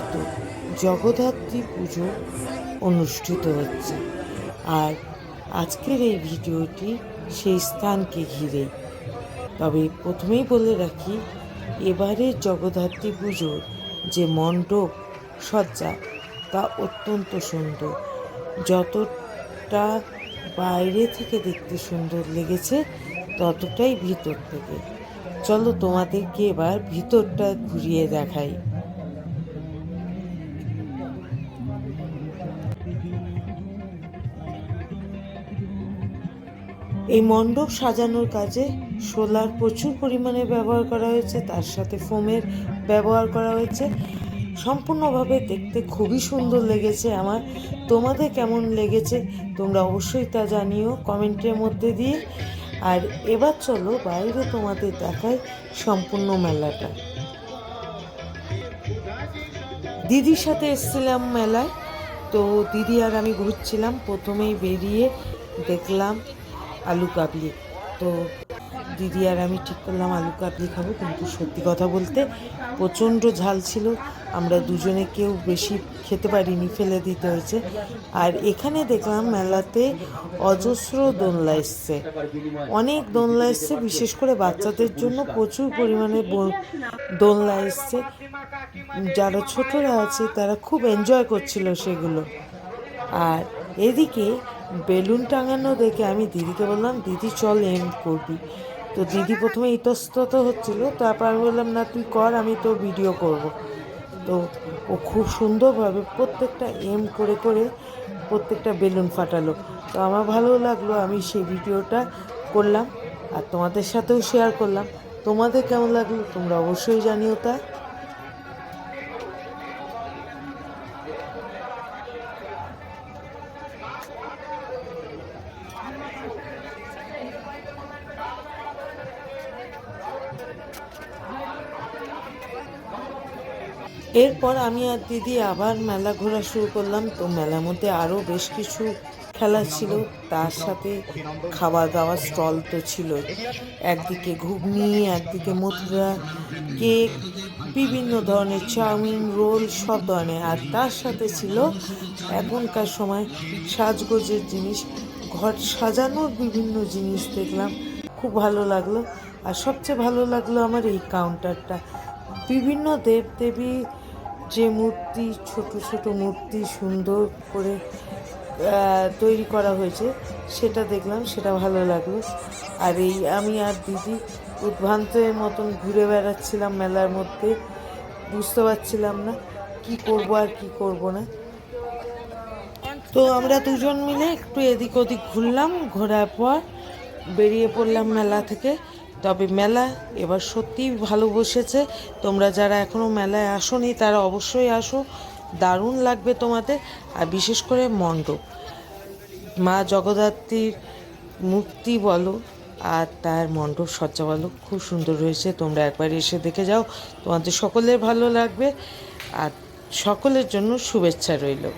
তো জগদ্ধাত্রী পুজো অনুষ্ঠিত হচ্ছে। আর আজকের এই ভিডিওটি সেই স্থানকে ঘিরে। তবে প্রথমেই বলে রাখি এবারের জগদ্ধাত্রী পুজোর যে মণ্ডপ সজ্জা তা অত্যন্ত সুন্দর। যতটা বাইরে থেকে দেখতে সুন্দর লেগেছে, ততটাই ভিতর থেকে। চলো তোমাদেরকে এবার ভিতরটা ঘুরিয়ে দেখাই। এই মণ্ডপ সাজানোর কাজে সোলার প্রচুর পরিমাণে ব্যবহার করা হয়েছে, তার সাথে ফোমের ব্যবহার করা হয়েছে। সম্পূর্ণভাবে দেখতে খুবই সুন্দর লেগেছে আমার। তোমাদের কেমন লেগেছে তোমরা অবশ্যই তা জানিও কমেন্টের মধ্যে দিয়ে। আর এবার চলো বাইরে তোমাদের দেখায় সম্পূর্ণ মেলাটা। দিদির সাথে এসেছিলাম মেলায়, তো দিদি আর আমি ঘুরছিলাম, প্রথমেই বেরিয়ে দেখলাম আলু কাবলি। তো দিদি আর আমি ঠিক করলাম আলু কাবলি খাব, কিন্তু সত্যি কথা বলতে প্রচণ্ড ঝাল ছিল। আমরা দুজনে কেউ বেশি খেতে পারিনি, ফেলে দিতে হয়েছে। আর এখানে দেখলাম মেলাতে অজস্র দোলনা এসছে। অনেক দোলনা এসছে, বিশেষ করে বাচ্চাদের জন্য প্রচুর পরিমাণে দোলনা এসছে। যারা ছোটরা আছে, তারা খুব এনজয় করছিল সেগুলো। আর এদিকে বেলুন টাঙানো দেখে আমি দিদিকে বললাম, দিদি, চল এম করবি। তো দিদি প্রথমে ইতস্তত হচ্ছিল, তারপর আমি বললাম, না, তুই কর, আমি তো ভিডিও করব। তো ও খুব সুন্দরভাবে প্রত্যেকটা এম করে করে প্রত্যেকটা বেলুন ফাটালো। তো আমার ভালো লাগল, আমি সেই ভিডিওটা করলাম আর তোমাদের সাথেও শেয়ার করলাম। তোমাদের কেমন লাগল, তোমরা অবশ্যই জানিও তা। এরপর আমি আর দিদি আবার মেলা ঘোরা শুরু করলাম। তো মেলার মধ্যে আরও বেশ কিছু খেলা ছিল। তার সাথে খাওয়া দাওয়ার স্টল তো ছিল একদিকে ঘুগনি, একদিকে মথুরা কেক, বিভিন্ন ধরনের চাউমিন, রোল, সব ধরনের। আর তার সাথে ছিল এখনকার সময় সাজগোজের জিনিস। ঘর সাজানোর বিভিন্ন জিনিস দেখলাম। খুব ভালো লাগল। আর সবচেয়ে ভালো লাগল আমার এই কাউন্টারটা বিভিন্ন দেবদেবী যে মূর্তি, ছোট ছোট মূর্তি সুন্দর করে তৈরি করা হয়েছে, সেটা দেখলাম, সেটা ভালো লাগল। আর এই আমি আর দিদি উদ্ভ্রান্তের মতন ঘুরে বেড়াচ্ছিলাম মেলার মধ্যে, বুঝতে পারছিলাম না কি করব আর কি করব না। তো আমরা দুজন মিলে একটু এদিক ওদিক ঘুরলাম, ঘোরার পর বেরিয়ে পড়লাম মেলা থেকে। তবে মেলা এবার সত্যিই ভালো বসেছে। তোমরা যারা এখনও মেলায় আসোনি, তারা অবশ্যই আসো। দারুণ লাগবে তোমাদের, আর বিশেষ করে মণ্ডপ। মা জগদ্ধাত্রীর মূর্তি বলো, আর তার মণ্ডপ সজ্জা বলো, খুব সুন্দর হয়েছে তোমরা একবার এসে দেখে যাও। তোমাদের সকলের ভালো লাগবে, আর সকলের জন্য শুভেচ্ছা রইল।